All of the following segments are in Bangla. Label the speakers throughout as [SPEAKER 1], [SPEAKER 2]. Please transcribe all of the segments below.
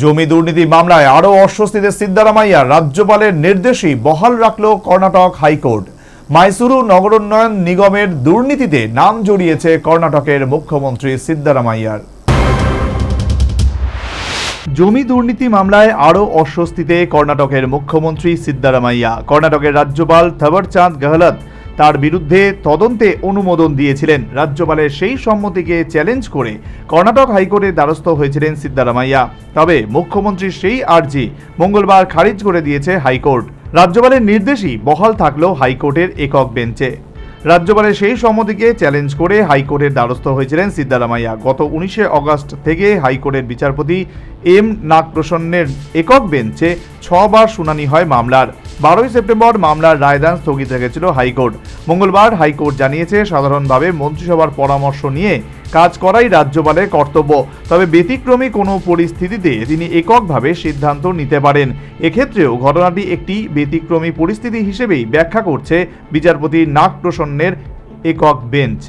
[SPEAKER 1] জমি দুর্নীতি মামলায় আরও অস্বস্তিতে সিদ্দারামাইয়া রাজ্যপালের নির্দেশই বহাল রাখল কর্ণাটক হাইকোর্ট। মাইসুরু নগরোন্নয়ন নিগমের দুর্নীতিতে নাম জড়িয়েছে কর্ণাটকের মুখ্যমন্ত্রী সিদ্দারামাইয়ার জমি দুর্নীতি মামলায় আরও অস্বস্তিতে কর্ণাটকের মুখ্যমন্ত্রী সিদ্দারামাইয়া কর্ণাটকের রাজ্যপাল থাবরচাঁদ গেহলত তার বিরুদ্ধে তদন্তে অনুমোদন দিয়েছিলেন। রাজ্যপালের সেই সম্মতিকে চ্যালেঞ্জ করে কর্ণাটক হাইকোর্টের দ্বারস্থ হয়েছিলেন সিদ্দারামাইয়া তবে মুখ্যমন্ত্রীর সেই আর্জি মঙ্গলবার খারিজ করে দিয়েছে হাইকোর্ট। রাজ্যপালের নির্দেশই বহাল থাকল হাইকোর্টের একক বেঞ্চে। রাজ্যপালের সেই সম্মতিকে চ্যালেঞ্জ করে হাইকোর্টের দ্বারস্থ হয়েছিলেন সিদ্দারামাইয়া গত উনিশে অগস্ট থেকে হাইকোর্টের বিচারপতি এম নাগপ্রসন্নের একক বেঞ্চে ছবার শুনানি হয় মামলার। বারোই সেপ্টেম্বর মামলার রায়দান স্থগিত রেখেছিল হাইকোর্ট। মঙ্গলবার হাইকোর্ট জানিয়েছে, সাধারণভাবে মন্ত্রিসভার পরামর্শ নিয়ে কাজ করাই রাজ্যপালের কর্তব্য। তবে ব্যতিক্রমী কোনো পরিস্থিতিতে তিনি এককভাবে সিদ্ধান্ত নিতে পারেন। এক্ষেত্রেও ঘটনাটি একটি ব্যতিক্রমী পরিস্থিতি হিসেবেই ব্যাখ্যা করছে বিচারপতি নাগ প্রসন্নের একক বেঞ্চ।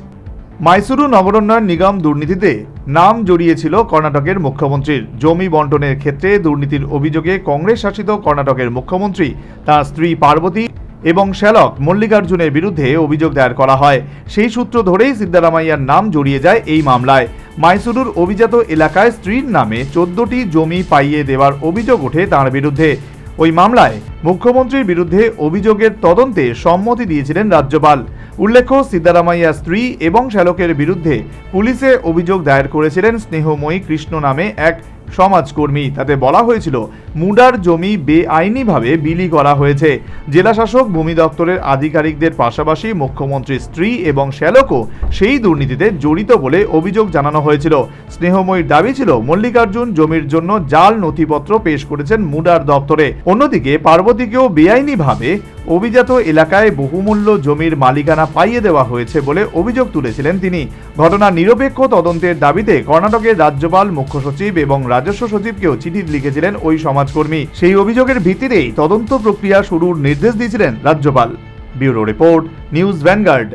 [SPEAKER 1] মাইসুরু নগরোন্নয়ন নিগম দুর্নীতিতে নাম জড়িয়েছিল কর্ণাটকের মুখ্যমন্ত্রীর। জমি বন্টনের ক্ষেত্রে দুর্নীতির অভিযোগে কংগ্রেস শাসিত কর্ণাটকের মুখ্যমন্ত্রী, তার স্ত্রী পার্বতী এবং শ্যালক মল্লিকার্জুনের বিরুদ্ধে অভিযোগ দায়ের করা হয়। সেই সূত্র ধরেই সিদ্দারামাইয়ার নাম জড়িয়ে যায় এই মামলায়। মাইসুরুর অভিজাত এলাকায় স্ত্রীর নামে চোদ্দটি জমি পাইয়ে দেওয়ার অভিযোগ ওঠে তার বিরুদ্ধে। ওই মামলায় মুখ্যমন্ত্রীর বিরুদ্ধে অভিযোগের তদন্তে সম্মতি দিয়েছিলেন রাজ্যপাল। উল্লেখ্য সিদ্দারামাইয়া স্ত্রী এবং শ্যালকের বিরুদ্ধে পুলিশে অভিযোগ দায়ের করেছিলেন স্নেহময়ী কৃষ্ণ নামে এক সমাজকর্মী। তাতে বলা হয়েছিল, মুডার জমি বেআইনিভাবে বিলি করা হয়েছে। জেলাশাসক, ভূমি দপ্তরের আধিকারিকদের পাশাপাশি মুখ্যমন্ত্রীর স্ত্রী এবং শ্যালকও সেই দুর্নীতিতে জড়িত বলে অভিযোগ জানানো হয়েছিল। স্নেহময়ীর দাবি ছিল, মল্লিকার্জুন জমির জন্য জাল নথিপত্র পেশ করেছেন মুডার দপ্তরে। অন্যদিকে, পার্বতীকেও বেআইনিভাবে অভিজাত এলাকায় বহুমূল্য জমির মালিকানা পাইয়ে দেওয়া হয়েছে বলে অভিযোগ তুলেছিলেন তিনি। ঘটনা নিরপেক্ষ তদন্তের দাবিতে কর্ণাটকের রাজ্যপাল মুখ্য সচিব এবং রাজস্ব সচিবকেও চিঠি লিখেছিলেন ওই সমাজকর্মী। সেই অভিযোগের ভিত্তিতেই তদন্ত প্রক্রিয়া শুরুর নির্দেশ দিয়েছিলেন রাজ্যপাল। Bureau report, news vanguard.